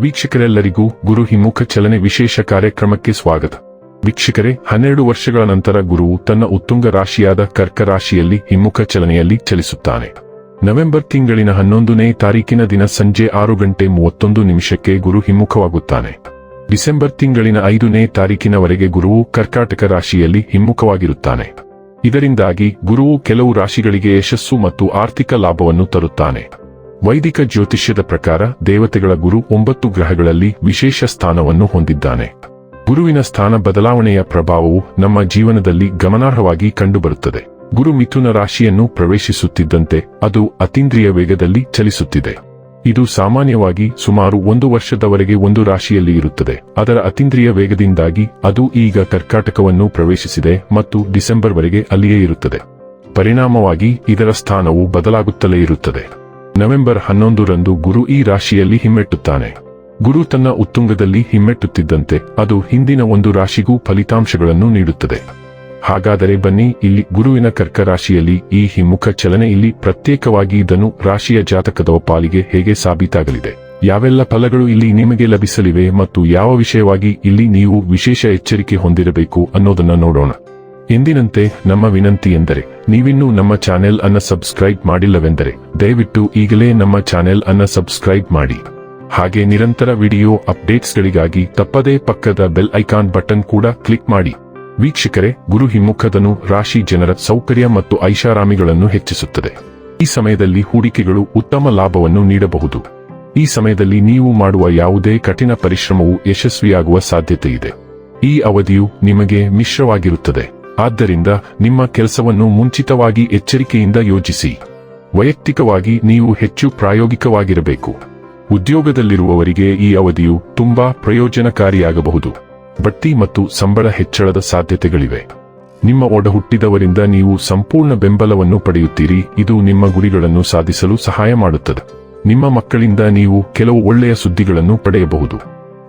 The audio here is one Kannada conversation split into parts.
ವೀಕ್ಷಕರೆಲ್ಲರಿಗೂ ಗುರು ಹಿಮ್ಮುಖ ಚಲನೆ ವಿಶೇಷ ಕಾರ್ಯಕ್ರಮಕ್ಕೆ ಸ್ವಾಗತ. ವೀಕ್ಷಕರೇ, ಹನ್ನೆರಡು ವರ್ಷಗಳ ನಂತರ ಗುರುವು ತನ್ನ ಉತ್ತುಂಗ ರಾಶಿಯಾದ ಕರ್ಕ ರಾಶಿಯಲ್ಲಿ ಹಿಮ್ಮುಖ ಚಲನೆಯಲ್ಲಿ ಚಲಿಸುತ್ತಾನೆ. ನವೆಂಬರ್ ತಿಂಗಳಿನ ಹನ್ನೊಂದನೇ ತಾರೀಕಿನ ದಿನ ಸಂಜೆ ಆರು ಗಂಟೆ ಮೂವತ್ತೊಂದು ನಿಮಿಷಕ್ಕೆ ಗುರು ಹಿಮ್ಮುಖವಾಗುತ್ತಾನೆ ಡಿಸೆಂಬರ್ ತಿಂಗಳಿನ ಐದನೇ ತಾರೀಕಿನವರೆಗೆ ಗುರುವು ಕರ್ಕಾಟಕ ರಾಶಿಯಲ್ಲಿ ಹಿಮ್ಮುಖವಾಗಿರುತ್ತಾನೆ ಇದರಿಂದಾಗಿ ಗುರುವು ಕೆಲವು ರಾಶಿಗಳಿಗೆ ಯಶಸ್ಸು ಮತ್ತು ಆರ್ಥಿಕ ಲಾಭವನ್ನು ತರುತ್ತಾನೆ. ವೈದಿಕ ಜ್ಯೋತಿಷ್ಯದ ಪ್ರಕಾರ ದೇವತೆಗಳ ಗುರು ಒಂಬತ್ತು ಗ್ರಹಗಳಲ್ಲಿ ವಿಶೇಷ ಸ್ಥಾನವನ್ನು ಹೊಂದಿದ್ದಾನೆ. ಗುರುವಿನ ಸ್ಥಾನ ಬದಲಾವಣೆಯ ಪ್ರಭಾವವು ನಮ್ಮ ಜೀವನದಲ್ಲಿ ಗಮನಾರ್ಹವಾಗಿ ಕಂಡುಬರುತ್ತದೆ. ಗುರು ಮಿಥುನ ರಾಶಿಯನ್ನು ಪ್ರವೇಶಿಸುತ್ತಿದ್ದಂತೆ ಅದು ಅತೀಂದ್ರಿಯ ವೇಗದಲ್ಲಿ ಚಲಿಸುತ್ತಿದೆ. ಇದು ಸಾಮಾನ್ಯವಾಗಿ ಸುಮಾರು ಒಂದು ವರ್ಷದವರೆಗೆ ಒಂದು ರಾಶಿಯಲ್ಲಿ ಇರುತ್ತದೆ. ಅದರ ಅತೀಂದ್ರಿಯ ವೇಗದಿಂದಾಗಿ ಅದು ಈಗ ಕರ್ಕಾಟಕವನ್ನು ಪ್ರವೇಶಿಸಿದೆ ಮತ್ತು ಡಿಸೆಂಬರ್ವರೆಗೆ ಅಲ್ಲಿಯೇ ಇರುತ್ತದೆ. ಪರಿಣಾಮವಾಗಿ ಇದರ ಸ್ಥಾನವು ಬದಲಾಗುತ್ತಲೇ ಇರುತ್ತದೆ. ನವೆಂಬರ್ ಹನ್ನೊಂದರಂದು ಗುರು ಈ ರಾಶಿಯಲ್ಲಿ ಹಿಮ್ಮೆಟ್ಟುತ್ತಾನೆ. ಗುರು ತನ್ನ ಉತ್ತುಂಗದಲ್ಲಿ ಹಿಮ್ಮೆಟ್ಟುತ್ತಿದ್ದಂತೆ ಅದು ಹಿಂದಿನ ಒಂದು ರಾಶಿಗೂ ಫಲಿತಾಂಶಗಳನ್ನು ನೀಡುತ್ತದೆ. ಹಾಗಾದರೆ ಬನ್ನಿ ಇಲ್ಲಿ ಗುರುವಿನ ಕರ್ಕ ರಾಶಿಯಲ್ಲಿ ಈ ಹಿಮ್ಮುಖ ಚಲನೆ ಇಲ್ಲಿ ಪ್ರತ್ಯೇಕವಾಗಿ ಇದನ್ನು ರಾಶಿಯ ಜಾತಕದ ಪಾಲಿಗೆ ಹೇಗೆ ಸಾಬೀತಾಗಲಿದೆ. ಯಾವೆಲ್ಲ ಫಲಗಳು ಇಲ್ಲಿ ನಿಮಗೆ ಲಭಿಸಲಿವೆ ಮತ್ತು ಯಾವ ವಿಷಯವಾಗಿ ಇಲ್ಲಿ ನೀವು ವಿಶೇಷ ಎಚ್ಚರಿಕೆ ಹೊಂದಿರಬೇಕು ಅನ್ನೋದನ್ನ ನೋಡೋಣ. ಎಂದಿನಂತೆ ನಮ್ಮ ವಿನಂತಿ ಎಂದರೆ, ನೀವಿನ್ನೂ ನಮ್ಮ ಚಾನೆಲ್ ಅನ್ನ ಸಬ್ಸ್ಕ್ರೈಬ್ ಮಾಡಿಲ್ಲವೆಂದರೆ, ದಯವಿಟ್ಟು ಈಗಲೇ ನಮ್ಮ ಚಾನೆಲ್ ಅನ್ನ ಸಬ್ಸ್ಕ್ರೈಬ್ ಮಾಡಿ. ಹಾಗೆ ನಿರಂತರ ವಿಡಿಯೋ ಅಪ್ಡೇಟ್ಸ್ಗಳಿಗಾಗಿ ತಪ್ಪದೇ ಪಕ್ಕದ ಬೆಲ್ ಐಕಾನ್ ಬಟನ್ ಕೂಡ ಕ್ಲಿಕ್ ಮಾಡಿ. ವೀಕ್ಷಕರೇ, ಗುರು ಹಿಮ್ಮುಖದನು ರಾಶಿ ಜನರ ಸೌಕರ್ಯ ಮತ್ತು ಐಷಾರಾಮಿಗಳನ್ನು ಹೆಚ್ಚಿಸುತ್ತದೆ. ಈ ಸಮಯದಲ್ಲಿ ಹೂಡಿಕೆಗಳು ಉತ್ತಮ ಲಾಭವನ್ನು ನೀಡಬಹುದು. ಈ ಸಮಯದಲ್ಲಿ ನೀವು ಮಾಡುವ ಯಾವುದೇ ಕಠಿಣ ಪರಿಶ್ರಮವು ಯಶಸ್ವಿಯಾಗುವ ಸಾಧ್ಯತೆ ಇದೆ ಈ ಅವಧಿಯು ನಿಮಗೆ ಮಿಶ್ರವಾಗಿರುತ್ತದೆ. ಆದ್ದರಿಂದ ನಿಮ್ಮ ಕೆಲಸವನ್ನು ಮುಂಚಿತವಾಗಿ ಎಚ್ಚರಿಕೆಯಿಂದ ಯೋಜಿಸಿ ವೈಯಕ್ತಿಕವಾಗಿ ನೀವು ಹೆಚ್ಚು ಪ್ರಾಯೋಗಿಕವಾಗಿರಬೇಕು. ಉದ್ಯೋಗದಲ್ಲಿರುವವರಿಗೆ ಈ ಅವಧಿಯು ತುಂಬಾ ಪ್ರಯೋಜನಕಾರಿಯಾಗಬಹುದು. ಬಡ್ತಿ ಮತ್ತು ಸಂಬಳ ಹೆಚ್ಚಳದ ಸಾಧ್ಯತೆಗಳಿವೆ. ನಿಮ್ಮ ಒಡಹುಟ್ಟಿದವರಿಂದ ನೀವು ಸಂಪೂರ್ಣ ಬೆಂಬಲವನ್ನು ಪಡೆಯುತ್ತೀರಿ. ಇದು ನಿಮ್ಮ ಗುರಿಗಳನ್ನು ಸಾಧಿಸಲು ಸಹಾಯ ಮಾಡುತ್ತದೆ. ನಿಮ್ಮ ಮಕ್ಕಳಿಂದ ನೀವು ಕೆಲವು ಒಳ್ಳೆಯ ಸುದ್ದಿಗಳನ್ನು ಪಡೆಯಬಹುದು.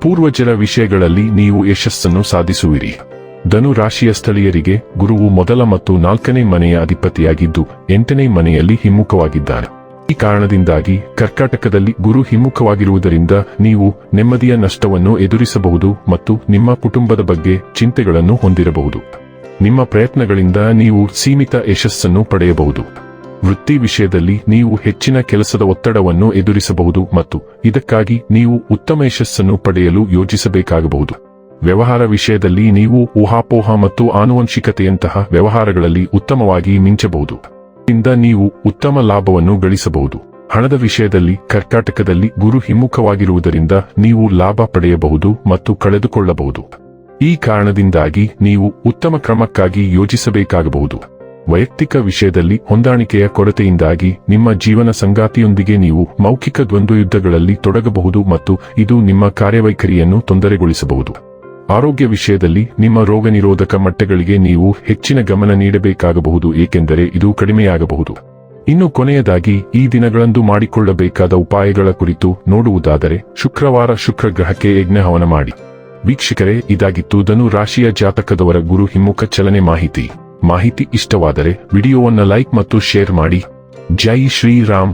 ಪೂರ್ವಜರ ವಿಷಯಗಳಲ್ಲಿ ನೀವು ಯಶಸ್ಸನ್ನು ಸಾಧಿಸುವಿರಿ. ಧನು ರಾಶಿಯ ಸ್ಥಳೀಯರಿಗೆ ಗುರುವು ಮೊದಲ ಮತ್ತು ನಾಲ್ಕನೇ ಮನೆಯ ಅಧಿಪತಿಯಾಗಿದ್ದು, ಎಂಟನೇ ಮನೆಯಲ್ಲಿ ಹಿಮ್ಮುಖವಾಗಿದ್ದಾರೆ ಈ ಕಾರಣದಿಂದಾಗಿ ಕರ್ಕಾಟಕದಲ್ಲಿ ಗುರು ಹಿಮ್ಮುಖವಾಗಿರುವುದರಿಂದ ನೀವು ನೆಮ್ಮದಿಯ ನಷ್ಟವನ್ನು ಎದುರಿಸಬಹುದು ಮತ್ತು ನಿಮ್ಮ ಕುಟುಂಬದ ಬಗ್ಗೆ ಚಿಂತೆಗಳನ್ನು ಹೊಂದಿರಬಹುದು. ನಿಮ್ಮ ಪ್ರಯತ್ನಗಳಿಂದ ನೀವು ಸೀಮಿತ ಯಶಸ್ಸನ್ನು ಪಡೆಯಬಹುದು. ವೃತ್ತಿ ವಿಷಯದಲ್ಲಿ ನೀವು ಹೆಚ್ಚಿನ ಕೆಲಸದ ಒತ್ತಡವನ್ನು ಎದುರಿಸಬಹುದು ಮತ್ತು ಇದಕ್ಕಾಗಿ ನೀವು ಉತ್ತಮ ಯಶಸ್ಸನ್ನು ಪಡೆಯಲು ಯೋಜಿಸಬೇಕಾಗಬಹುದು. ವ್ಯವಹಾರ ವಿಷಯದಲ್ಲಿ ನೀವು ಊಹಾಪೋಹ ಮತ್ತು ಆನುವಂಶಿಕತೆಯಂತಹ ವ್ಯವಹಾರಗಳಲ್ಲಿ ಉತ್ತಮವಾಗಿ ಮಿಂಚಬಹುದು. ಇಂದ ನೀವು ಉತ್ತಮ ಲಾಭವನ್ನು ಗಳಿಸಬಹುದು. ಹಣದ ವಿಷಯದಲ್ಲಿ, ಕರ್ಕಾಟಕದಲ್ಲಿ ಗುರು ಹಿಮ್ಮುಖವಾಗಿರುವುದರಿಂದ ನೀವು ಲಾಭ ಪಡೆಯಬಹುದು ಮತ್ತು ಕಳೆದುಕೊಳ್ಳಬಹುದು. ಈ ಕಾರಣದಿಂದಾಗಿ ನೀವು ಉತ್ತಮ ಕ್ರಮಕ್ಕಾಗಿ ಯೋಜಿಸಬೇಕಾಗಬಹುದು. ವೈಯಕ್ತಿಕ ವಿಷಯದಲ್ಲಿ ಹೊಂದಾಣಿಕೆಯ ಕೊರತೆಯಿಂದಾಗಿ ನಿಮ್ಮ ಜೀವನ ಸಂಗಾತಿಯೊಂದಿಗೆ ನೀವು ಮೌಖಿಕ ದ್ವಂದ್ವಯುದ್ಧಗಳಲ್ಲಿ ತೊಡಗಬಹುದು ಮತ್ತು ಇದು ನಿಮ್ಮ ಕಾರ್ಯವೈಖರಿಯನ್ನು ತೊಂದರೆಗೊಳಿಸಬಹುದು. ಆರೋಗ್ಯ ವಿಷಯದಲ್ಲಿ ನಿಮ್ಮ ರೋಗ ನಿರೋಧಕ ಮಟ್ಟಗಳಿಗೆ ನೀವು ಹೆಚ್ಚಿನ ಗಮನ ನೀಡಬೇಕಾಗಬಹುದು, ಏಕೆಂದರೆ ಇದು ಕಡಿಮೆಯಾಗಬಹುದು. ಇನ್ನು ಕೊನೆಯದಾಗಿ, ಈ ದಿನಗಳಂದು ಮಾಡಿಕೊಳ್ಳಬೇಕಾದ ಉಪಾಯಗಳ ಕುರಿತು ನೋಡುವುದಾದರೆ, ಶುಕ್ರವಾರ ಶುಕ್ರ ಗ್ರಹಕ್ಕೆ ಯಜ್ಞ ಹವನ ಮಾಡಿ. ವೀಕ್ಷಕರೇ, ಇದಾಗಿತ್ತು ಧನು ರಾಶಿಯ ಜಾತಕದವರ ಗುರು ಹಿಮ್ಮುಖ ಚಲನೆ ಮಾಹಿತಿ. ಮಾಹಿತಿ ಇಷ್ಟವಾದರೆ, ವಿಡಿಯೋವನ್ನು ಲೈಕ್ ಮತ್ತು ಶೇರ್ ಮಾಡಿ. ಜೈ ಶ್ರೀರಾಮ್.